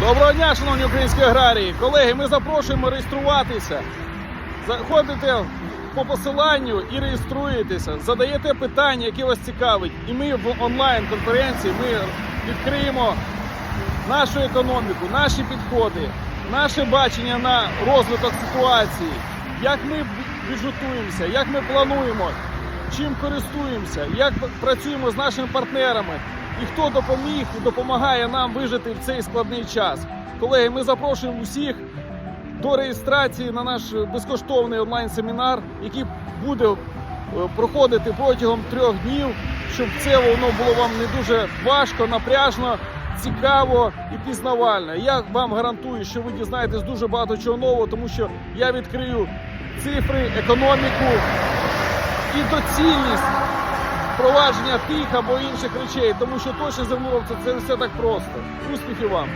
Доброго дня, шановні українські аграрії. Колеги, ми запрошуємо реєструватися. Заходите по посиланню і реєструєтеся, задаєте питання, які вас цікавить. І ми в онлайн-конференції ми відкриємо нашу економіку, наші підходи, наше бачення на розвиток ситуації, як ми бюджетуємося, як ми плануємо, чим користуємося, як працюємо з нашими партнерами і хто допоміг і допомагає нам вижити в цей складний час. Колеги, ми запрошуємо усіх до реєстрації на наш безкоштовний онлайн-семінар, який буде е, проходити протягом трьох днів, щоб це воно було вам не дуже важко, напряжно, цікаво і пізнавально. Я вам гарантую, що ви дізнаєтесь дуже багато чого нового, тому що я відкрию цифри, економіку і доцільність впровадження тих або інших речей, тому що точно землеробство це не все так просто. Успіхів вам!